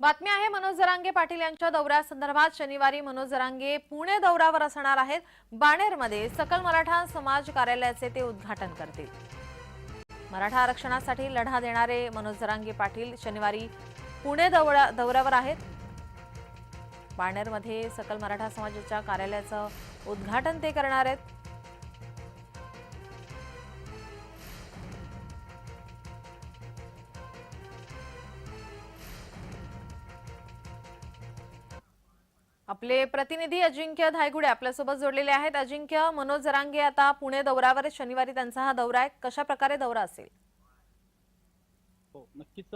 बातमी आहे मनोज जरांगे पाटील यांच्या दौऱ्यासंदर्भात. शनिवारी मनोज जरांगे पुणे दौऱ्यावर असणार आहेत. बाणेरमध्ये सकल मराठा समाज कार्यालयाचे ते उद्घाटन करतील. मराठा आरक्षणासाठी लढा देणारे मनोज जरांगे पाटील शनिवारी पुणे दौऱ्या दौऱ्यावर आहेत. बाणेरमध्ये सकल मराठा समाजाच्या कार्यालयाचं उद्घाटन ते करणार आहेत. आपले प्रतिनिधी अजिंक्य धायगुडे आपल्यासोबत जोडलेले आहेत. अजिंक्य मनोज जरांगे आता पुणे दौऱ्यावर शनिवारी त्यांचा हा दौरा आहे. कशा प्रकारे दौरा असेल? हो नक्कीच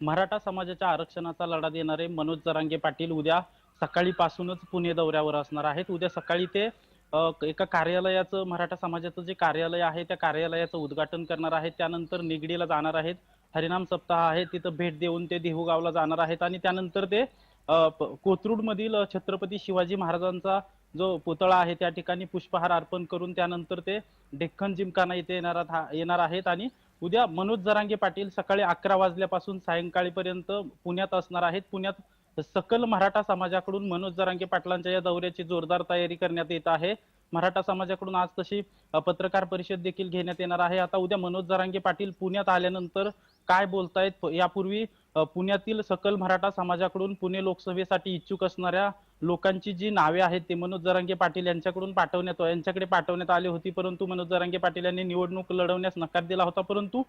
मराठा समाजाच्या आरक्षणाचा लढा देणारे मनोज जरांगे पाटील उद्या सकाळीपासूनच पुणे दौऱ्यावर असणार आहेत. उद्या सकाळी ते एका कार्यालयाचं मराठा समाजाचं जे कार्यालय आहे त्या कार्यालयाचं उद्घाटन करणार आहेत. त्यानंतर निगडीला जाणार आहेत. हरिनाम सप्ताह आहे. तिथं भेट देऊन ते देहूगावला जाणार आहेत आणि त्यानंतर ते कोथरूड मधील छत्रपती शिवाजी महाराजांचा जो पुतळा आहे त्या ठिकाणी पुष्पहार अर्पण करून त्यानंतर ते डेक्कन जिमखाना इथे येणार येणार आहेत आणि उद्या मनोज जरांगे पाटील सकाळी अकरा वाजल्यापासून सायंकाळीपर्यंत पुण्यात असणार आहेत. पुण्यात सकल मराठा समाजाकडून मनोज जरांगे पाटलांच्या या दौऱ्याची जोरदार तयारी करण्यात येत आहे. मराठा समाजाकडून आज तशी पत्रकार परिषद देखील घेण्यात येणार आहे. आता उद्या मनोज जरांगे पाटील पुण्यात आल्यानंतर काय बोलतायत यापूर्वी पुण्यातील सकल मराठा समाजाकडून पुणे लोकसभेसाठी इच्छुक असणाऱ्या लोकांची जी नावे आहेत ते मनोज जरांगे पाटील यांच्याकडून पाठवण्यात यांच्याकडे पाठवण्यात आली होती परंतु मनोज जरांगे पाटील यांनी निवडणूक लढवण्यास नकार दिला होता परंतु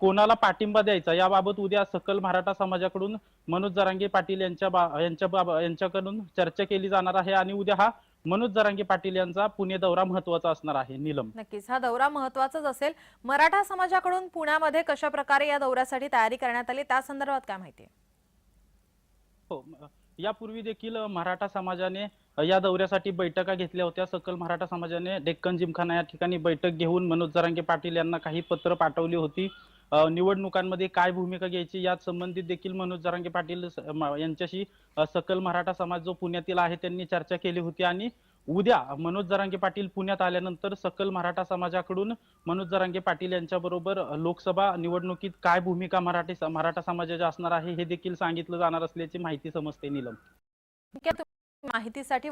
कोणाला पाठिंबा द्यायचा? याबाबत उद्या सकल मराठा समाजाकडून मनोज जरांगे पाटील यांच्या बा- यांच्या यांच्याकडून चर्चा केली जाणार आहे आणि उद्या हा मनोज जरांगे पाटील यांचा पुणे दौरा महत्त्वाचा असणार आहे नीलम. नक्कीच. हा दौरा महत्वाचाच असेल. मराठा समाजाकडून पुण्यामध्ये कशा प्रकारे या दौऱ्यासाठी तयारी करण्यात आली त्या संदर्भात काय माहिती आहे? हो यापूर्वी देखील मराठा समाजाने या दौऱ्यासाठी बैठका घेतल्या होत्या. सकल मराठा समाजाने डेक्कन जिमखाना या ठिकाणी बैठक घेऊन मनोज जरांगे पाटील यांना काही पत्र पाठवली होती. निवडणुकांमध्ये काय भूमिका घ्यायची यात संबंधित देखील मनोज जरांगे पाटील यांच्याशी सकल मराठा समाज जो पुण्यातील आहे त्यांनी चर्चा केली होती आणि उद्या मनोज जरांगे पाटील पुण्यात आल्यानंतर सकल मराठा समाजाकडून मनोज जरांगे पाटील यांच्याबरोबर लोकसभा निवडणुकीत काय भूमिका मराठी मराठा समाजाची असणार आहे हे देखील सांगितलं जाणार असल्याची माहिती समजते नीलम. माहितीसाठी